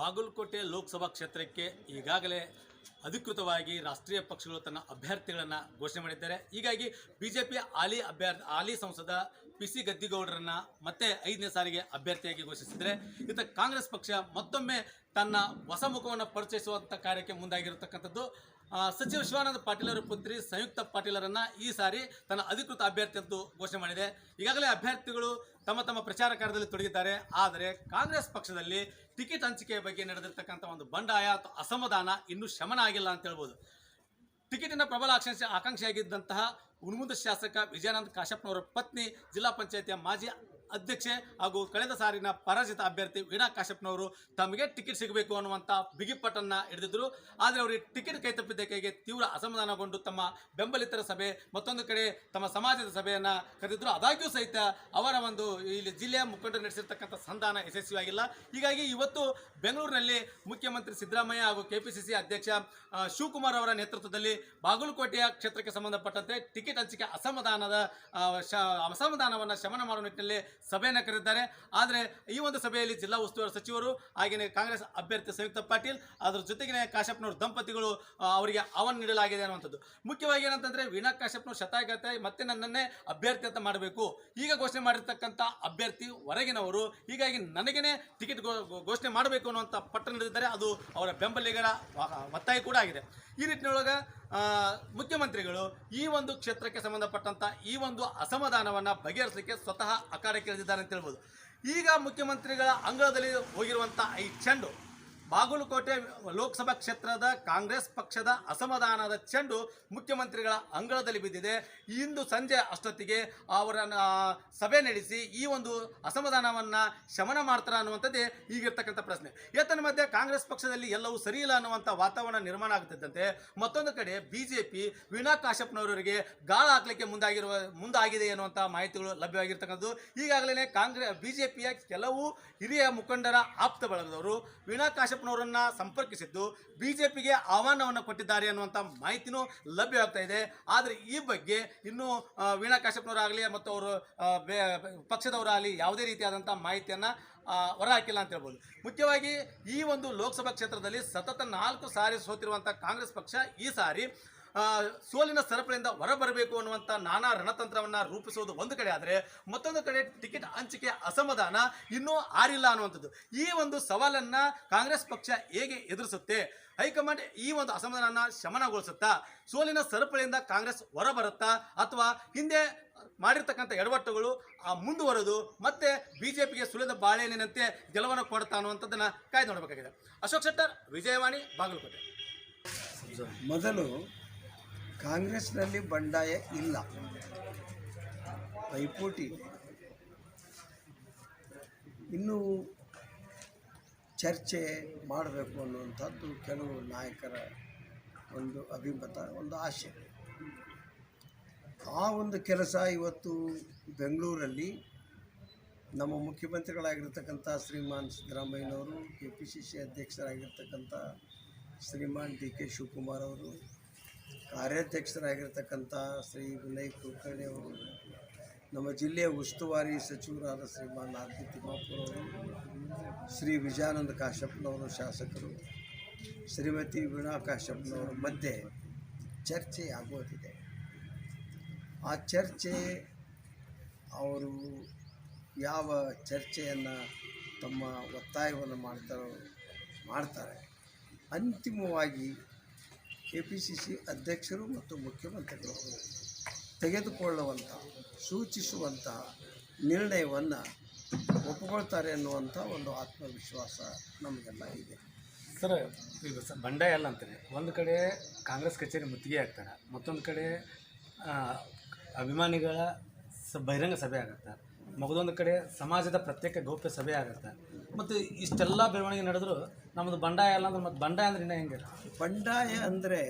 ಬಾಗಲಕೋಟೆ ಲೋಕಸಭಾ ಕ್ಷೇತ್ರಕ್ಕೆ ಈಗಾಗಲೇ ಅಧಿಕೃತವಾಗಿ ರಾಷ್ಟ್ರೀಯ ಪಕ್ಷಗಳು ತನ್ನ ಅಭ್ಯರ್ಥಿಗಳನ್ನು ಘೋಷಣೆ ಮಾಡಿದ್ದಾರೆ. ಹೀಗಾಗಿ ಬಿಜೆಪಿ ಹಾಲಿ ಅಭ್ಯರ್ಥಿ, ಹಾಲಿ ಸಂಸದ ಪಿ ಸಿ ಗದ್ದಿಗೌಡರನ್ನ ಮತ್ತೆ ಐದನೇ ಸಾರಿಗೆ ಅಭ್ಯರ್ಥಿಯಾಗಿ ಘೋಷಿಸಿದರೆ ಇತ್ತ ಕಾಂಗ್ರೆಸ್ ಪಕ್ಷ ಮತ್ತೊಮ್ಮೆ ತನ್ನ ಹೊಸ ಮುಖವನ್ನು ಪರಿಚಯಿಸುವಂಥ ಕಾರ್ಯಕ್ಕೆ ಮುಂದಾಗಿರತಕ್ಕಂಥದ್ದು. ಸಚಿವ ಶಿವಾನಂದ ಪಾಟೀಲರ ಪುತ್ರಿ ಸಂಯುಕ್ತ ಪಾಟೀಲರನ್ನ ಈ ಸಾರಿ ತನ್ನ ಅಧಿಕೃತ ಅಭ್ಯರ್ಥಿ ಎಂದು ಘೋಷಣೆ ಮಾಡಿದೆ. ಈಗಾಗಲೇ ಅಭ್ಯರ್ಥಿಗಳು ತಮ್ಮ ತಮ್ಮ ಪ್ರಚಾರ ಕಾರ್ಯದಲ್ಲಿ ತೊಡಗಿದ್ದಾರೆ. ಆದರೆ ಕಾಂಗ್ರೆಸ್ ಪಕ್ಷದಲ್ಲಿ ಟಿಕೆಟ್ ಹಂಚಿಕೆಯ ಬಗ್ಗೆ ನಡೆದಿರ್ತಕ್ಕಂಥ ಒಂದು ಬಂಡಾಯ ಅಥವಾ ಅಸಮಾಧಾನ ಇನ್ನೂ ಶಮನ ಆಗಿಲ್ಲ ಅಂತ ಹೇಳ್ಬೋದು. ಟಿಕೆಟಿನ ಪ್ರಬಲ ಆಕಾಂಕ್ಷಿ ಆಕಾಂಕ್ಷಿಯಾಗಿದ್ದಂತಹ ಉಣ್ಮುಂದ ಶಾಸಕ ವಿಜಯಾನಂದ ಕಾಶ್ಯಪ್ನವರ ಪತ್ನಿ ಜಿಲ್ಲಾ ಪಂಚಾಯತಿಯ ಮಾಜಿ ಅಧ್ಯಕ್ಷೆ ಹಾಗೂ ಕಳೆದ ಸಾರಿನ ಪರಾಜಿತ ಅಭ್ಯರ್ಥಿ ವೀಣಾ ಕಾಶ್ಯಪ್ನವರು ತಮಗೆ ಟಿಕೆಟ್ ಸಿಗಬೇಕು ಅನ್ನುವಂಥ ಬಿಗಿಪಟ್ಟನ್ನು ಹಿಡಿದಿದ್ರು. ಆದರೆ ಅವರಿಗೆ ಟಿಕೆಟ್ ಕೈತಪ್ಪಿದ್ದಕ್ಕಾಗಿ ತೀವ್ರ ಅಸಮಾಧಾನಗೊಂಡು ತಮ್ಮ ಬೆಂಬಲಿತರ ಸಭೆ, ಮತ್ತೊಂದು ಕಡೆ ತಮ್ಮ ಸಮಾಜದ ಸಭೆಯನ್ನು ಕರೆದಿದ್ರು. ಆದಾಗ್ಯೂ ಸಹಿತ ಅವರ ಒಂದು ಇಲ್ಲಿ ಜಿಲ್ಲೆಯ ಮುಖಂಡರು ನಡೆಸಿರ್ತಕ್ಕಂಥ ಸಂಧಾನ ಯಶಸ್ವಿಯಾಗಿಲ್ಲ ಹೀಗಾಗಿ ಇವತ್ತು ಬೆಂಗಳೂರಿನಲ್ಲಿ ಮುಖ್ಯಮಂತ್ರಿ ಸಿದ್ದರಾಮಯ್ಯ ಹಾಗೂ ಕೆಪಿಸಿಸಿ ಅಧ್ಯಕ್ಷ ಶಿವಕುಮಾರ್ ಅವರ ನೇತೃತ್ವದಲ್ಲಿ ಬಾಗಲಕೋಟೆಯ ಕ್ಷೇತ್ರಕ್ಕೆ ಸಂಬಂಧಪಟ್ಟಂತೆ ಟಿಕೆಟ್ ಹಂಚಿಕೆ ಅಸಮಾಧಾನದ ಅಸಮಾಧಾನವನ್ನು ಶಮನ ಮಾಡುವ ನಿಟ್ಟಿನಲ್ಲಿ ಸಭೆಯನ್ನು ಕರೆದಿದ್ದಾರೆ. ಆದರೆ ಈ ಒಂದು ಸಭೆಯಲ್ಲಿ ಜಿಲ್ಲಾ ಉಸ್ತುವಾರಿ ಸಚಿವರು ಹಾಗೆಯೇ ಕಾಂಗ್ರೆಸ್ ಅಭ್ಯರ್ಥಿ ಸಂಯುಕ್ತ ಪಾಟೀಲ್, ಅದರ ಜೊತೆಗೆ ಕಾಶ್ಯಪ್ನವ್ರ ದಂಪತಿಗಳು ಅವರಿಗೆ ಆಹ್ವಾನ ನೀಡಲಾಗಿದೆ ಅನ್ನುವಂಥದ್ದು. ಮುಖ್ಯವಾಗಿ ಏನಂತಂದ್ರೆ ವೀಣಾ ಕಾಶ್ಯಪ್ನವ್ರು ಶತಾಯಗತ ಮತ್ತೆ ನನ್ನನ್ನೇ ಅಭ್ಯರ್ಥಿ ಅಂತ ಮಾಡಬೇಕು. ಈಗ ಘೋಷಣೆ ಮಾಡಿರ್ತಕ್ಕಂಥ ಅಭ್ಯರ್ಥಿ ಹೊರಗಿನವರು, ಹೀಗಾಗಿ ನನಗೇನೆ ಟಿಕೆಟ್ ಘೋಷಣೆ ಮಾಡಬೇಕು ಅನ್ನುವಂಥ ಪಟ್ಟ ನಡೆದಿದ್ದಾರೆ ಅದು ಅವರ ಬೆಂಬಲಿಗರ ಒತ್ತಾಯ ಕೂಡ ಆಗಿದೆ. ಈ ನಿಟ್ಟಿನೊಳಗೆ ಮುಖ್ಯಮಂತ್ರಿಗಳು ಈ ಒಂದು ಕ್ಷೇತ್ರಕ್ಕೆ ಸಂಬಂಧಪಟ್ಟಂತ ಈ ಒಂದು ಅಸಮಾಧಾನವನ್ನು ಬಗೆಹರಿಸಲಿಕ್ಕೆ ಸ್ವತಃ ಅಖಾಡಕ್ಕೆ ಇಳಿದಿದ್ದಾರೆ ಅಂತ ಹೇಳ್ಬೋದು. ಈಗ ಮುಖ್ಯಮಂತ್ರಿಗಳ ಅಂಗಳದಲ್ಲಿ ಹೋಗಿರುವಂಥ ಈ ಚೆಂಡು ಬಾಗಲಕೋಟೆ ಲೋಕಸಭಾ ಕ್ಷೇತ್ರದ ಕಾಂಗ್ರೆಸ್ ಪಕ್ಷದ ಅಸಮಾಧಾನದ ಚೆಂಡು ಮುಖ್ಯಮಂತ್ರಿಗಳ ಅಂಗಳದಲ್ಲಿ ಬಿದ್ದಿದೆ. ಇಂದು ಸಂಜೆ ಅಷ್ಟೊತ್ತಿಗೆ ಅವರ ಸಭೆ ನಡೆಸಿ ಈ ಒಂದು ಅಸಮಾಧಾನವನ್ನು ಶಮನ ಮಾಡ್ತಾರ ಅನ್ನುವಂಥದ್ದೇ ಈಗಿರ್ತಕ್ಕಂಥ ಪ್ರಶ್ನೆ. ಏತನ ಮಧ್ಯೆ ಕಾಂಗ್ರೆಸ್ ಪಕ್ಷದಲ್ಲಿ ಎಲ್ಲವೂ ಸರಿ ಇಲ್ಲ ಅನ್ನುವಂಥ ವಾತಾವರಣ ನಿರ್ಮಾಣ ಆಗ್ತಿದ್ದಂತೆ ಮತ್ತೊಂದು ಕಡೆ ಬಿ ಜೆ ಪಿ ವೀಣಾ ಕಾಶಪ್ಪನವರಿಗೆ ಗಾಳ ಹಾಕಲಿಕ್ಕೆ ಮುಂದಾಗಿರುವ, ಮುಂದಾಗಿದೆ ಎನ್ನುವಂಥ ಮಾಹಿತಿಗಳು ಲಭ್ಯವಾಗಿರ್ತಕ್ಕಂಥದ್ದು. ಈಗಾಗಲೇ ಕಾಂಗ್ರೆಸ್ ಬಿ ಕೆಲವು ಹಿರಿಯ ಮುಖಂಡರ ಆಪ್ತ ಬಳಗದವರು ವೀಣಾ ಕಾಶ್ಯಪ್ನವರನ್ನ ಸಂಪರ್ಕಿಸಿದ್ದು ಬಿ ಆಹ್ವಾನವನ್ನು ಕೊಟ್ಟಿದ್ದಾರೆ ಅನ್ನುವಂಥ ಮಾಹಿತಿನೂ ಲಭ್ಯವಾಗ್ತಾ ಇದೆ. ಆದರೆ ಈ ಬಗ್ಗೆ ಇನ್ನೂ ವೀಣಾ ಕಾಶ್ಯಪ್ನವರಾಗಲಿ ಮತ್ತು ಅವರು ಪಕ್ಷದವರಾಗಲಿ ಯಾವುದೇ ರೀತಿಯಾದಂಥ ಮಾಹಿತಿಯನ್ನು ಹೊರಹಾಕಿಲ್ಲ ಅಂತ ಹೇಳ್ಬೋದು. ಮುಖ್ಯವಾಗಿ ಈ ಒಂದು ಲೋಕಸಭಾ ಕ್ಷೇತ್ರದಲ್ಲಿ ಸತತ ನಾಲ್ಕು ಸಾರಿ ಸೋತಿರುವಂಥ ಕಾಂಗ್ರೆಸ್ ಪಕ್ಷ ಈ ಸಾರಿ ಸೋಲಿನ ಸರಪಳಿಯಿಂದ ಹೊರಬರಬೇಕು ಅನ್ನುವಂಥ ನಾನಾ ರಣತಂತ್ರವನ್ನು ರೂಪಿಸುವುದು ಒಂದು ಕಡೆ ಆದರೆ ಮತ್ತೊಂದು ಕಡೆ ಟಿಕೆಟ್ ಹಂಚಿಕೆ ಅಸಮಾಧಾನ ಇನ್ನೂ ಆರಿಲ್ಲ ಅನ್ನುವಂಥದ್ದು. ಈ ಒಂದು ಸವಾಲನ್ನು ಕಾಂಗ್ರೆಸ್ ಪಕ್ಷ ಹೇಗೆ ಎದುರಿಸುತ್ತೆ? ಹೈಕಮಾಂಡ್ ಈ ಒಂದು ಅಸಮಾಧಾನ ಶಮನಗೊಳಿಸುತ್ತಾ, ಸೋಲಿನ ಸರಪಳಿಯಿಂದ ಕಾಂಗ್ರೆಸ್ ಹೊರಬರುತ್ತಾ, ಅಥವಾ ಹಿಂದೆ ಮಾಡಿರ್ತಕ್ಕಂಥ ಎಡವಟ್ಟುಗಳು ಆ ಮುಂದುವರೆದು ಮತ್ತೆ ಬಿಜೆಪಿಗೆ ಸುಳಿದ ಬಾಳೆನಿನಂತೆ ಗೆಲುವನ್ನು ಕೊಡುತ್ತಾ ಅನ್ನುವಂಥದ್ದನ್ನು ಕಾಯ್ದು ನೋಡಬೇಕಾಗಿದೆ. ಅಶೋಕ್ ಶೆಟ್ಟರ್, ವಿಜಯವಾಣಿ, ಬಾಗಲಕೋಟೆ. ಮೊದಲು ಕಾಂಗ್ರೆಸ್ನಲ್ಲಿ ಬಂಡಾಯ ಇಲ್ಲ. ಪೈಪೋಟಿ. ಇನ್ನು ಚರ್ಚೆ ಮಾಡಬೇಕು ಅನ್ನುವಂಥದ್ದು ಕೆಲವು ನಾಯಕರ ಒಂದು ಅಭಿಮತ, ಒಂದು ಆಶೆ ಆ ಒಂದು ಕೆಲಸ ಇವತ್ತು ಬೆಂಗಳೂರಲ್ಲಿ ನಮ್ಮ ಮುಖ್ಯಮಂತ್ರಿಗಳಾಗಿರ್ತಕ್ಕಂಥ ಶ್ರೀಮಾನ್ ಸಿದ್ದರಾಮಯ್ಯನವರು ಕೆ ಪಿ ಸಿ ಸಿ ಅಧ್ಯಕ್ಷರಾಗಿರ್ತಕ್ಕಂಥ ಶ್ರೀಮಾನ್ ಡಿ ಕೆ ಶಿವಕುಮಾರ್ ಅವರು ಕಾರ್ಯಾಧ್ಯಕ್ಷರಾಗಿರ್ತಕ್ಕಂಥ ಶ್ರೀ ವಿನಯ್ ಕುಲಕರ್ಣಿ ಅವರು, ನಮ್ಮ ಜಿಲ್ಲೆಯ ಉಸ್ತುವಾರಿ ಸಚಿವರಾದ ಶ್ರೀಮಾನ್ ಆರ್ ಪಿ ತಿಮ್ಮಾಪುರ ಅವರು, ಶ್ರೀ ವಿಜಯಾನಂದ ಕಾಶ್ಯಪ್ನವರು ಶಾಸಕರು, ಶ್ರೀಮತಿ ವೀಣಾ ಕಾಶ್ಯಪ್ನವರ ಮಧ್ಯೆ ಚರ್ಚೆ ಆಗೋದಿದೆ. ಆ ಚರ್ಚೆ, ಅವರು ಯಾವ ಚರ್ಚೆಯನ್ನು ತಮ್ಮ ಒತ್ತಾಯವನ್ನು ಮಾಡ್ತಾರೋ, ಮಾಡ್ತಾರೆ. ಅಂತಿಮವಾಗಿ ಕೆ ಪಿ ಸಿ ಸಿ ಅಧ್ಯಕ್ಷರು ಮತ್ತು ಮುಖ್ಯಮಂತ್ರಿಗಳು ತೆಗೆದುಕೊಳ್ಳುವಂಥ ಸೂಚಿಸುವಂತಹ ನಿರ್ಣಯವನ್ನು ಒಪ್ಪಿಕೊಳ್ತಾರೆ ಅನ್ನುವಂಥ ಒಂದು ಆತ್ಮವಿಶ್ವಾಸ ನಮಗೆಲ್ಲ ಇದೆ. ಸರ್ ಈಗ ಸರ್, ಬಂಡಾಯ ಅಲ್ಲ ಅಂತಾರೆ ಒಂದು ಕಡೆ ಕಾಂಗ್ರೆಸ್ ಕಚೇರಿ ಮುತ್ತಿಗೆ ಆಗ್ತಾರೆ ಮತ್ತೊಂದು ಕಡೆ ಅಭಿಮಾನಿಗಳ ಸ, ಬಹಿರಂಗ ಸಭೆ ಆಗುತ್ತೆ. ಮಗದೊಂದು ಕಡೆ ಸಮಾಜದ ಪ್ರತ್ಯೇಕ ಗೌಪ್ಯ ಸಭೆ ಆಗುತ್ತೆ. ಮತ್ತು ಇಷ್ಟೆಲ್ಲ ಬೆಳವಣಿಗೆ ನಡೆದ್ರು ನಮ್ಮದು ಬಂಡಾಯ ಅಲ್ಲ ಅಂದ್ರೆ ಮತ್ತು ಬಂಡಾಯ ಅಂದ್ರೆ ಇನ್ನೂ ಹೆಂಗೆ ಬಂಡಾಯ ಅಂದರೆ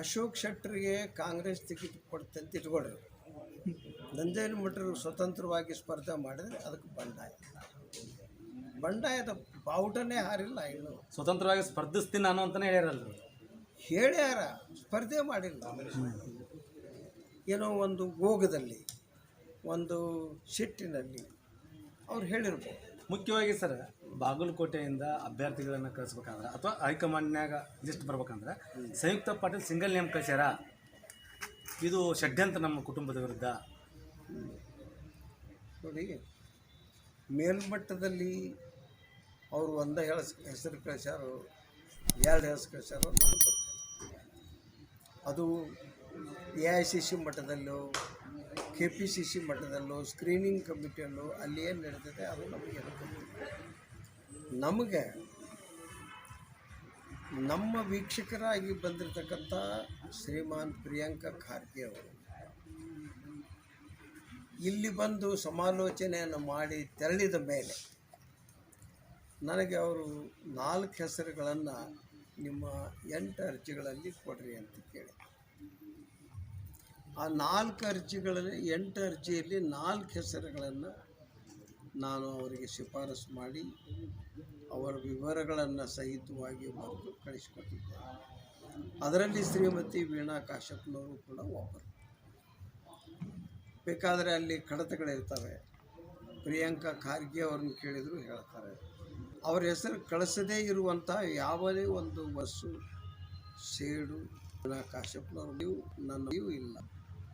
ಅಶೋಕ್ ಶೆಟ್ಟರಿಗೆ ಕಾಂಗ್ರೆಸ್ ಟಿಕೆಟ್ ಕೊಡ್ತಂತ ಇಟ್ಕೊಳ್ರಿ. ನಂದೇನು ಮಠರು ಸ್ವತಂತ್ರವಾಗಿ ಸ್ಪರ್ಧೆ ಮಾಡಿದರೆ ಅದಕ್ಕೆ ಬಂಡಾಯ. ಬಂಡಾಯದ ಬಾವುಟನೇ ಹಾರಿಲ್ಲ ಇನ್ನು. ಸ್ವತಂತ್ರವಾಗಿ ಸ್ಪರ್ಧಿಸ್ತೀನಿ ನಾನು ಅಂತಲೇ ಹೇಳ್ಯಾರಲ್ಲ ಹೇಳ್ಯಾರ ಸ್ಪರ್ಧೆ ಮಾಡಿಲ್ಲ. ಏನೋ ಒಂದು ಭೋಗದಲ್ಲಿ ಒಂದು ಶಿಟ್ಟಿನಲ್ಲಿ ಅವ್ರು ಹೇಳಿರ್ಬೋದು. ಮುಖ್ಯವಾಗಿ ಸರ್ ಬಾಗಲಕೋಟೆಯಿಂದ ಅಭ್ಯರ್ಥಿಗಳನ್ನು ಕಳಿಸ್ಬೇಕಂದ್ರೆ ಅಥವಾ ಹೈಕಮಾಂಡ್ನಾಗ ಲಿಸ್ಟ್ ಬರ್ಬೇಕಂದ್ರೆ ಸಂಯುಕ್ತ ಪಾಟೀಲ್ ಸಿಂಗಲ್ ನೇಮ್ ಕಳ್ಸ್ಯಾರ? ಇದು ಷಡ್ಯಂತ್ರ ನಮ್ಮ ಕುಟುಂಬದ ವಿರುದ್ಧ. ನೋಡಿ ಮೇಲ್ಮಟ್ಟದಲ್ಲಿ ಅವರು ಒಂದೇ ಹೆಸ ಹೆಸರು ಕಳಿಸ್ಯಾರು ಎರಡು ಹೆಸರು ಕಳಿಸ್ಯಾರೋ ನನಗೆ ಗೊತ್ತಿಲ್ಲ. ಅದು ಎ ಐ ಸಿ ಸಿ ಮಟ್ಟದಲ್ಲೋ ಕೆ ಪಿ ಸಿ ಸಿ ಮಟ್ಟದಲ್ಲೋ ಸ್ಕ್ರೀನಿಂಗ್ ಕಮಿಟಿಯಲ್ಲೂ ಅಲ್ಲಿ ಏನು ನಡೀತದೆ ಅದು ನಮಗೆ ನಮಗೆ ನಮ್ಮ ವೀಕ್ಷಕರಾಗಿ ಬಂದಿರತಕ್ಕಂಥ ಶ್ರೀಮಾನ್ ಪ್ರಿಯಾಂಕ ಖಾರ್ಗೆ ಅವರು, ಇಲ್ಲಿ ಬಂದು ಸಮಾಲೋಚನೆಯನ್ನು ಮಾಡಿ ತೆರಳಿದ ಮೇಲೆ ನನಗೆ ಅವರು ನಾಲ್ಕು ಹೆಸರುಗಳನ್ನು ನಿಮ್ಮ ಎಂಟು ಅರ್ಜಿಗಳಲ್ಲಿ ಕೊಡ್ರಿ ಅಂತ ಕೇಳಿ. ಆ ನಾಲ್ಕು ಅರ್ಜಿಗಳಲ್ಲಿ, ಎಂಟು ಅರ್ಜಿಯಲ್ಲಿ ನಾಲ್ಕು ಹೆಸರುಗಳನ್ನು ನಾನು ಅವರಿಗೆ ಶಿಫಾರಸು ಮಾಡಿ ಅವರ ವಿವರಗಳನ್ನು ಸಹಿತವಾಗಿ ಬರೆದು ಕಳಿಸಿಕೊಟ್ಟಿದ್ದೆ ಅದರಲ್ಲಿ ಶ್ರೀಮತಿ ವೀಣಾ ಕಾಶ್ಯಪ್ನವರು ಕೂಡ ಒಬ್ಬರು. ಬೇಕಾದರೆ ಅಲ್ಲಿ ಕಡತಗಳಿರ್ತವೆ ಪ್ರಿಯಾಂಕಾ ಖಾರ್ಗೆ ಅವ್ರನ್ನ ಕೇಳಿದ್ರು ಹೇಳ್ತಾರೆ. ಅವ್ರ ಹೆಸರು ಕಳಿಸದೇ ಇರುವಂಥ ಯಾವುದೇ ಒಂದು ಬಸ್ಸು ಸೇಡು, ವೀಣಾ ನೀವು ನನ್ನ ಇಲ್ಲ.